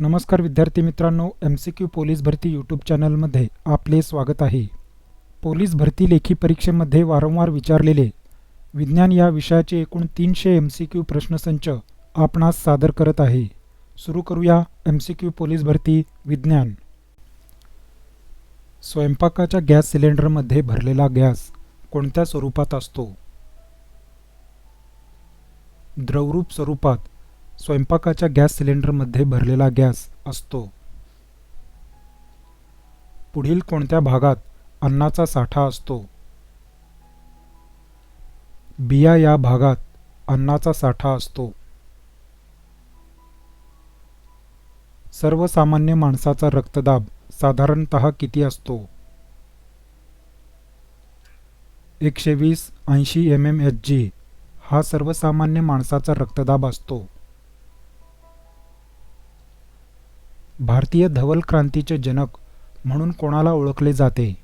नमस्कार विद्यार्थी मित्रांनो एम सी क्यू पोलीस भरती यूट्यूब चॅनलमध्ये आपले स्वागत आहे. पोलीस भरती लेखी परीक्षेमध्ये वारंवार विचारलेले विज्ञान या विषयाचे एकूण तीनशे एम सी क्यू प्रश्नसंच आपणास सादर करत आहे. सुरू करूया एम सी क्यू पोलीस भरती विज्ञान. स्वयंपाकाच्या गॅस सिलेंडरमध्ये भरलेला गॅस कोणत्या स्वरूपात असतो? द्रवरूप स्वरूपात स्वयंपाकाच्या गॅस सिलेंडरमध्ये भरलेला गॅस असतो. पुढील कोणत्या भागात अन्नाचा साठा असतो? बिया या भागात अन्नाचा साठा असतो. सर्वसामान्य माणसाचा रक्तदाब साधारणत किती असतो? एकशे वीस ऐंशी एम एम एच जी हा सर्वसामान्य माणसाचा रक्तदाब असतो. भारतीय धवल क्रांतीचे जनक म्हणून कोणाला ओळखले जाते?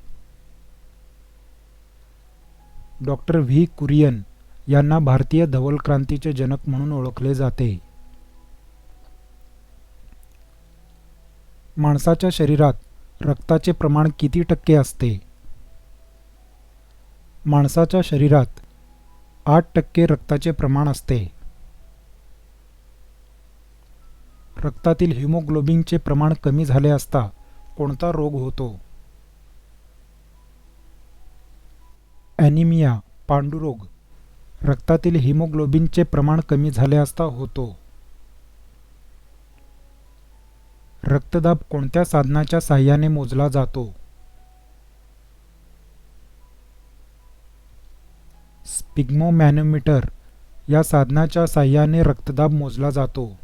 Doctor V. कुरियन यांना भारतीय धवल क्रांतीचे जनक म्हणून ओळखले जाते. माणसाच्या शरीरात रक्ताचे प्रमाण किती टक्के असते? माणसाच्या शरीरात आठ टक्के रक्ताचे प्रमाण असते. रक्तातील हिमोग्लोबिनचे प्रमाण कमी झाले असता कोणता रोग होतो? ॲनिमिया पांडुरोग. रक्तातील हिमोग्लोबिनचे प्रमाण कमी झाले असता होतो. रक्तदाब कोणत्या साधनाच्या साह्याने मोजला जातो? स्पिग्मोमॅनोमीटर या साधनाच्या साह्याने रक्तदाब मोजला जातो.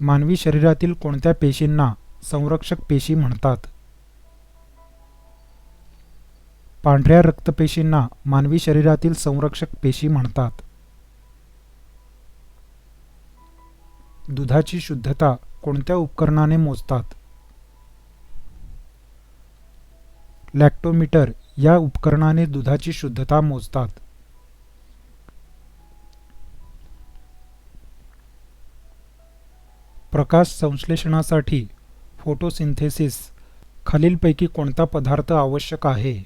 मानवी शरीरातील कोणत्या पेशींना संरक्षक पेशी म्हणतात? पांढऱ्या रक्तपेशींना मानवी शरीरातील संरक्षक पेशी म्हणतात. दुधाची शुद्धता कोणत्या उपकरणाने मोजतात? लॅक्टोमीटर या उपकरणाने दुधाची शुद्धता मोजतात. प्रकाश संश्लेषणासाठी फोटोसिंथेसिस खालीलपैकी कोणता पदार्थ आवश्यक आहे?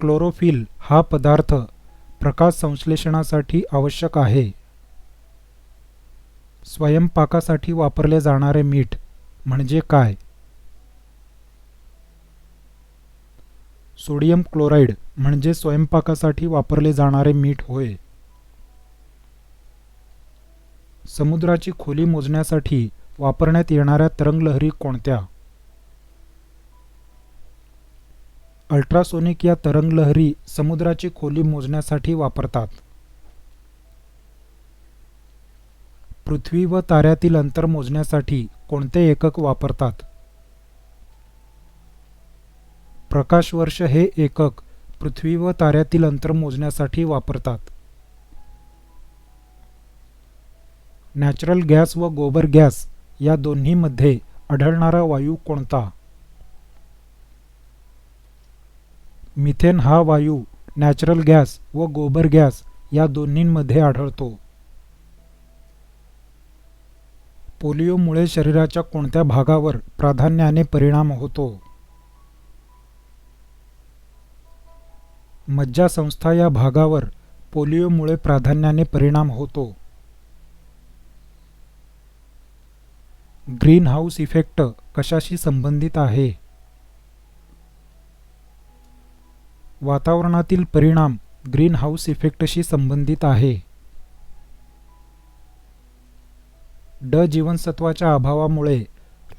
क्लोरोफिल हा पदार्थ प्रकाश संश्लेषणासाठी आवश्यक आहे. स्वयंपाकासाठी वापरले जाणारे मीठ म्हणजे काय? सोडियम क्लोराईड म्हणजे स्वयंपाकासाठी वापरले जाणारे मीठ होय. समुद्राची खोली मोजण्यासाठी वापरण्यात येणाऱ्या तरंगलहरी कोणत्या? अल्ट्रासोनिक या तरंगलहरी समुद्राची खोली मोजण्यासाठी वापरतात. पृथ्वी व ताऱ्यातील अंतर मोजण्यासाठी कोणते एकक वापरतात? प्रकाशवर्ष हे एकक पृथ्वी व ताऱ्यातील अंतर मोजण्यासाठी वापरतात. नॅचरल गॅस व गोबर गॅस या दोन्हीमध्ये आढळणारा वायू कोणता? मिथेन हा वायू नॅचरल गॅस व गोबर गॅस या दोन्हींमध्ये आढळतो. पोलिओमुळे शरीराच्या कोणत्या भागावर प्राधान्याने परिणाम होतो? मज्जासंस्था या भागावर पोलिओमुळे प्राधान्याने परिणाम होतो. ग्रीन हाऊस इफेक्ट कशाशी संबंधित आहे? वातावरणातील परिणाम ग्रीन हाऊस इफेक्टशी संबंधित आहे. ड जीवनसत्वाच्या अभावामुळे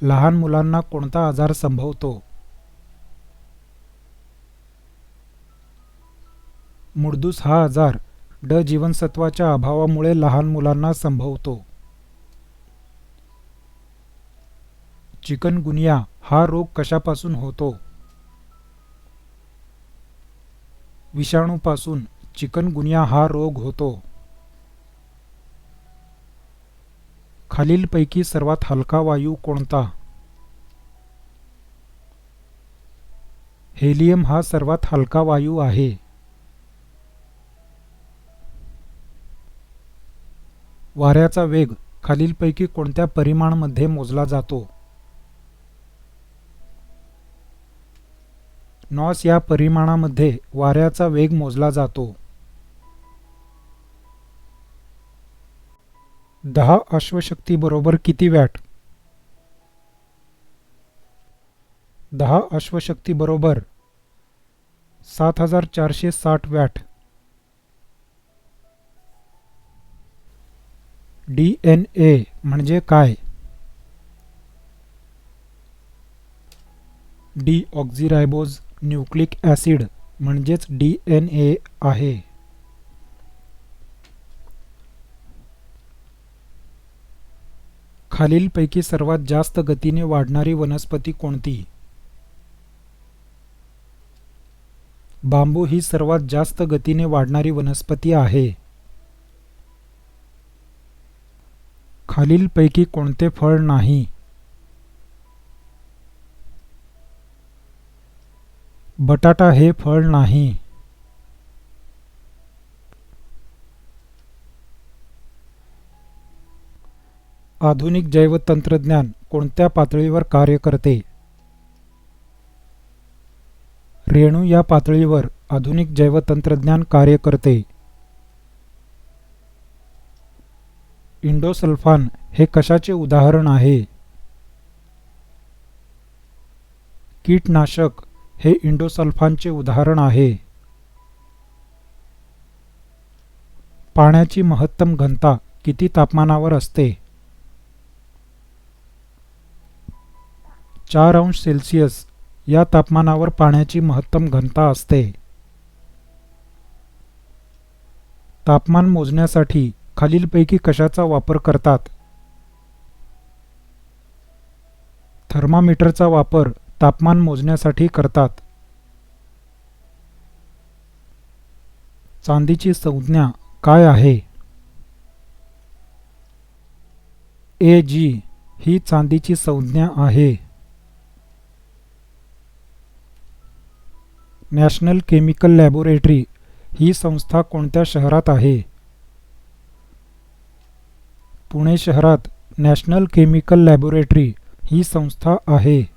लहान मुलांना कोणता आजार संभवतो? मुडदूस हा आजार ड जीवनसत्वाच्या अभावामुळे लहान मुलांना संभवतो. चिकनगुनिया हा रोग कशापासून होतो? विषाणूपासून चिकनगुनिया हा रोग होतो. खालीलपैकी सर्वात हलका वायू कोणता? हेलियम हा सर्वात हलका वायू आहे. वाऱ्याचा वेग खालीलपैकी कोणत्या परिमाणमध्ये मोजला जातो? नॉस या परिमाणामध्ये वाऱ्याचा वेग मोजला जातो. दहा अश्वशक्ती बरोबर किती वॅट? दहा अश्वशक्ती बरोबर सात हजार चारशे साठ वॅट. डी एन ए म्हणजे काय? डी ऑक्झिरायबोज न्यूक्लिक ॲसिड म्हणजेच डी एन ए आहे. खालीलपैकी सर्वात जास्त गतीने वाढणारी वनस्पती कोणती? बांबू ही सर्वात जास्त गतीने वाढणारी वनस्पती आहे. खालीलपैकी कोणते फळ नाही? बटाटा हे फळ नाही. आधुनिक जैवतंत्रज्ञान कोणत्या पातळीवर कार्य करते? रेणू या पातळीवर आधुनिक जैवतंत्रज्ञान कार्य करते. इंडोसल्फान हे कशाचे उदाहरण आहे? कीटनाशक हे इंडोसल्फानचे उदाहरण आहे. पाण्याची महत्तम घनता किती तापमानावर असते? चार अंश सेल्सिअस या तापमानावर पाण्याची महत्तम घनता असते. तापमान मोजण्यासाठी खालीलपैकी कशाचा वापर करतात? थर्मामीटरचा वापर तापमान मोजण्यासाठी करतात. चांदीची संज्ञा काय आहे? ए जी ही चांदीची संज्ञा आहे. नॅशनल केमिकल लॅबोरेटरी ही संस्था कोणत्या शहरात आहे? पुणे शहरात नॅशनल केमिकल लॅबोरेटरी ही संस्था आहे.